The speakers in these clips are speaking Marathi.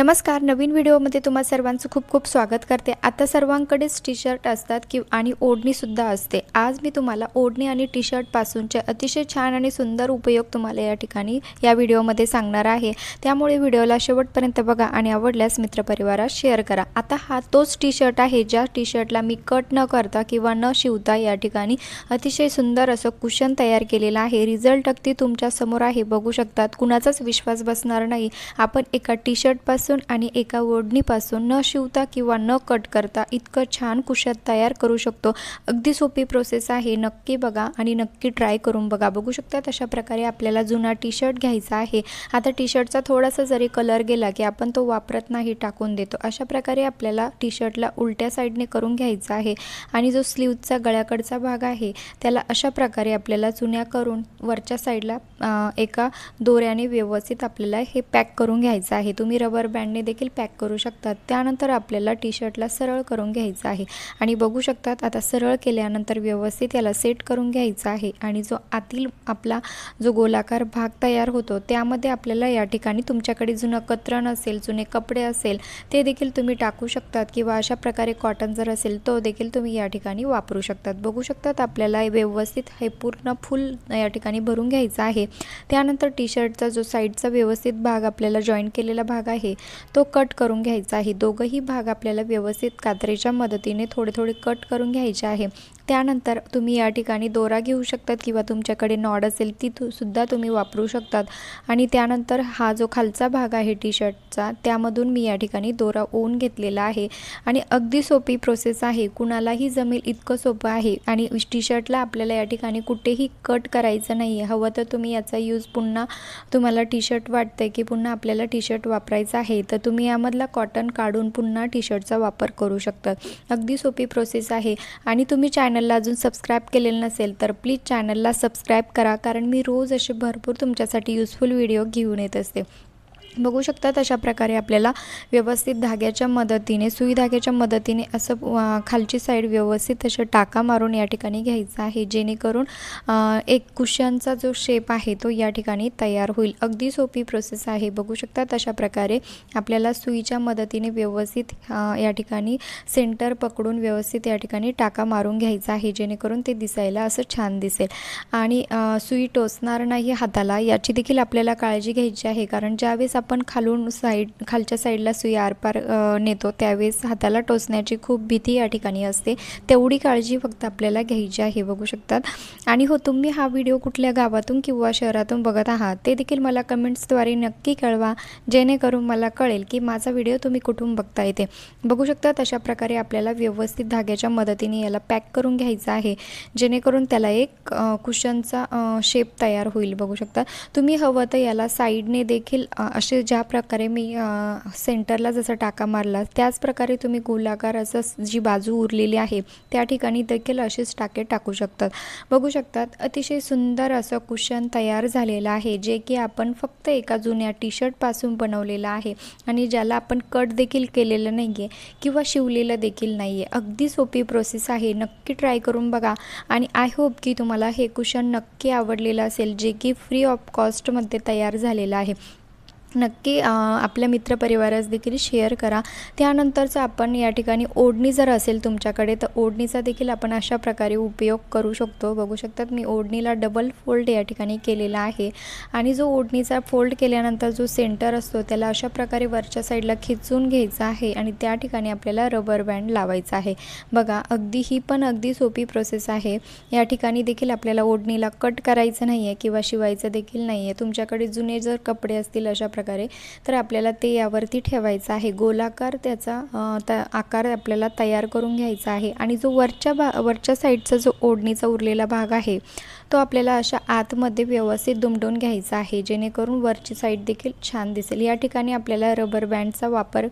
नमस्कार नवीन व्हिडिओमध्ये तुम्हा सर्वांचं खूप खूप स्वागत करते. आता सर्वांकडेच टी शर्ट असतात कि आणि ओढणीसुद्धा असते. आज मी तुम्हाला ओढणी आणि टी शर्टपासूनचे अतिशय छान आणि सुंदर उपयोग तुम्हाला या ठिकाणी या व्हिडिओमध्ये सांगणार आहे. त्यामुळे व्हिडिओला शेवटपर्यंत बघा आणि आवडल्यास मित्रपरिवारात शेअर करा. आता हा तोच टी शर्ट आहे ज्या टी शर्टला मी कट न करता किंवा न शिवता या ठिकाणी अतिशय सुंदर असं कुशन तयार केलेलं आहे. रिझल्ट अगदी तुमच्यासमोर आहे बघू शकतात. कुणाचाच विश्वास बसणार नाही. आपण एका टी शर्टपासून आणि एका ओढणीपासून न शिवता किंवा न कट करता इतकं छान कुशात तयार करू शकतो. अगदी सोपी प्रोसेस आहे. नक्की बघा आणि नक्की ट्राय करून बघा. बघू शकता तशा प्रकारे आपल्याला जुना टी शर्ट घ्यायचा आहे. आता टी शर्टचा थोडासा जरी कलर गेला की आपण तो वापरत नाही टाकून देतो. अशा प्रकारे आपल्याला टी शर्टला उलट्या साईडने करून घ्यायचा आहे. आणि जो स्लीवचा गळ्याकडचा भाग आहे त्याला अशा प्रकारे आपल्याला जुन्या करून वरच्या साईडला एका दोऱ्याने व्यवस्थित आपल्याला हे पॅक करून घ्यायचं आहे. तुम्ही रबर बँडने देखील पॅक करू शकतात. त्यानंतर आपल्याला टी शर्टला सरळ करून घ्यायचं आहे. आणि बघू शकतात आता सरळ केल्यानंतर व्यवस्थित याला सेट करून घ्यायचं आहे. आणि जो आतील आपला जो गोलाकार भाग तयार होतो त्यामध्ये आपल्याला या ठिकाणी तुमच्याकडे जुनं कतरण असेल जुने कपडे असेल ते देखील तुम्ही टाकू शकतात. किंवा अशा प्रकारे कॉटन जर असेल तो देखील तुम्ही या ठिकाणी वापरू शकतात. बघू शकतात आपल्याला व्यवस्थित हे पूर्ण फुल या ठिकाणी भरून घ्यायचं आहे. त्यानंतर टी शर्टचा जो साईडचा व्यवस्थित भाग आपल्याला जॉईन केलेला भाग आहे तो कट करून घ्यायचा आहे. दोघंही भाग आपल्याला व्यवस्थित कात्रीच्या मदतीने थोडे थोडे कट करून घ्यायचे आहे. त्यानंतर तुम्ही या ठिकाणी दोरा घेऊ शकतात किंवा तुमच्याकडे नॉड असेल ती सुद्धा तुम्ही वापरू शकतात. आणि त्यानंतर हा जो खालचा भाग आहे टी शर्टचा त्यामधून मी या ठिकाणी दोरा ओन घेतलेला आहे. आणि अगदी सोपी प्रोसेस आहे. कुणालाही जमेल इतकं सोपं आहे. आणि टी शर्टला आपल्याला या ठिकाणी कुठेही कट करायचं नाही आहे हवं तर तुम्ही याचा यूज पुन्हा तुम्हाला टी शर्ट वाटतं की पुन्हा आपल्याला टी शर्ट वापरायचं आहे तर तुम्ही यामधला कॉटन काढून पुन्हा टी शर्टचा वापर करू शकतात अगदी सोपी प्रोसेस आहे. आणि तुम्ही चॅनल चॅनलला अजून सबस्क्राईब केलेलं नसेल तर प्लीज चॅनलला सबस्क्राईब करा कारण मी रोज असे भरपूर तुमच्यासाठी युजफुल व्हिडिओ घेऊन येत असते. बघू शकतात अशा प्रकारे आपल्याला व्यवस्थित धाग्याच्या मदतीने सुई धाग्याच्या मदतीने असं खालची साईड व्यवस्थित असं टाका मारून या ठिकाणी घ्यायचा आहे. जेणेकरून एक कुशनचा जो शेप आहे तो या ठिकाणी तयार होईल. अगदी सोपी प्रोसेस आहे. बघू शकतात अशा प्रकारे आपल्याला सुईच्या मदतीने व्यवस्थित या ठिकाणी सेंटर पकडून व्यवस्थित या ठिकाणी टाका मारून घ्यायचा आहे. जेणेकरून ते दिसायला असं छान दिसेल. आणि सुई टोचणार नाही हाताला याची देखील आपल्याला काळजी घ्यायची आहे. कारण ज्यावेळेस आपण खालून साईड खालच्या साईडला सुई आरपार नेतो. त्यावेळेस हाताला टोचण्याची खूप भीती या ठिकाणी असते. तेवढी काळजी फक्त आपल्याला घ्यायची आहे बघू शकतात. आणि हो तुम्ही हा व्हिडिओ कुठल्या गावातून किंवा शहरातून बघत आहात ते देखील मला कमेंट्सद्वारे नक्की कळवा जेणेकरून मला कळेल की माझा व्हिडिओ तुम्ही कुठून बघता येते बघू शकतात अशा प्रकारे आपल्याला व्यवस्थित धाग्याच्या मदतीने याला पॅक करून घ्यायचं आहे जेणेकरून त्याला एक कुशनचा शेप तयार होईल बघू शकता. तुम्ही हवं तर याला साईडने देखील अ, असे ज्या प्रकारे मी सेंटरला जसं टाका मारला त्याच प्रकारे तुम्ही गोलाकार असं जी बाजू उरलेली आहे त्या ठिकाणी देखील असेच टाके टाकू शकतात. बघू शकतात अतिशय सुंदर असं कुशन तयार झालेलं आहे जे की आपण फक्त एका जुन्या टी शर्टपासून बनवलेलं आहे आणि ज्याला आपण कट देखील केलेलं नाही आहे किंवा शिवलेलं देखील नाही आहे अगदी सोपी प्रोसेस आहे नक्की ट्राय करून बघा आणि आय होप की तुम्हाला हे कुशन नक्की आवडलेलं असेल जे की फ्री ऑफ कॉस्टमध्ये तयार झालेलं आहे. नक्की आपल्या मित्रपरिवारास देखील शेअर करा. त्यानंतरचं आपण या ठिकाणी ओढणी जर असेल तुमच्याकडे तर ओढणीचा देखील आपण अशा प्रकारे उपयोग करू शकतो. बघू शकतात मी ओढणीला डबल फोल्ड या ठिकाणी केलेला आहे. आणि जो ओढणीचा फोल्ड केल्यानंतर जो सेंटर असतो त्याला अशा प्रकारे वरच्या साईडला खिचून घ्यायचा आहे आणि त्या ठिकाणी आपल्याला रबर बँड लावायचा आहे. बघा अगदी ही पण अगदी सोपी प्रोसेस आहे. या ठिकाणी देखील आपल्याला ओढणीला कट करायचं नाही आहे किंवा शिवायचं देखील नाही आहे तुमच्याकडे जुने जर कपडे असतील अशा प्रकारे. तर आपल्याला ते यावरती ठेवायचं आहे. गोलाकार त्याचा त आकार आपल्याला तयार करून घ्यायचा आहे. आणि जो वरच्या भा वरच्या साईडचा जो ओढणीचा उरलेला भाग आहे तो आपल्याला अशा आतमध्ये व्यवस्थित दुमडून घ्यायचा आहे. जेणेकरून वरची साईड देखील छान दिसेल. या ठिकाणी आपल्याला रबर बँडचा वापर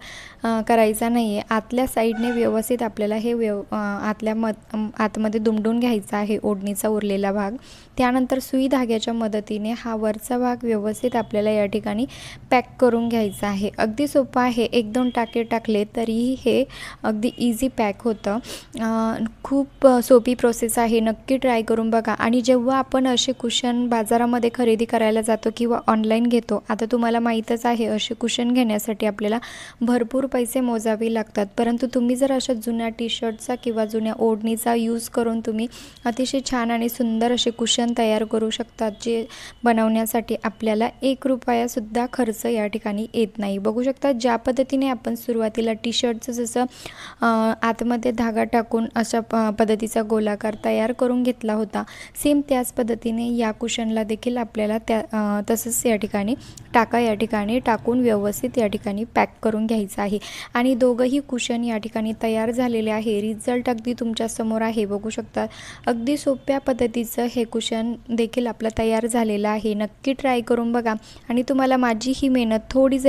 करायचा नाही आहे आतल्या साईडने व्यवस्थित आपल्याला हे व्यव आतल्या मत आतमध्ये दुमडून घ्यायचा आहे ओढणीचा उरलेला भाग. त्यानंतर सुई धाग्याच्या मदतीने हा वरचा भाग व्यवस्थित आपल्याला या ठिकाणी पॅक करून घ्यायचं आहे. अगदी सोपं आहे. एक दोन टाके टाकले तरीही हे अगदी इझी पॅक होतं. खूप सोपी प्रोसेस आहे. नक्की ट्राय करून बघा. आणि जेव्हा जेव्हा आपण असे कुशन बाजारामध्ये खरेदी करायला जातो किंवा ऑनलाईन घेतो आता तुम्हाला माहीतच आहे असे कुशन घेण्यासाठी आपल्याला भरपूर पैसे मोजावे लागतात. परंतु तुम्ही जर अशा जुन्या टी शर्टचा किंवा जुन्या ओढणीचा यूज करून तुम्ही अतिशय छान आणि सुंदर असे कुशन तयार करू शकतात जे बनवण्यासाठी आपल्याला एक रुपयासुद्धा खर्च या ठिकाणी येत नाही. बघू शकता ज्या पद्धतीने आपण सुरुवातीला टी शर्टचं जसं आतमध्ये धागा टाकून अशा प पद्धतीचा गोलाकार तयार करून घेतला होता सेम त्याच पद्धतीने या कुशनला देखील आपल्याला त्या तसंच या ठिकाणी टाका या ठिकाणी टाकून व्यवस्थित या ठिकाणी पॅक करून घ्यायचं आहे. आणि दोघंही कुशन या ठिकाणी तयार झालेले आहे. रिझल्ट अगदी तुमच्यासमोर आहे. बघू शकता अगदी सोप्या पद्धतीचं हे कुशन देखील आपलं तयार झालेलं आहे. नक्की ट्राय करून बघा. आणि तुम्हाला माझी ही मेहनत थोडी जर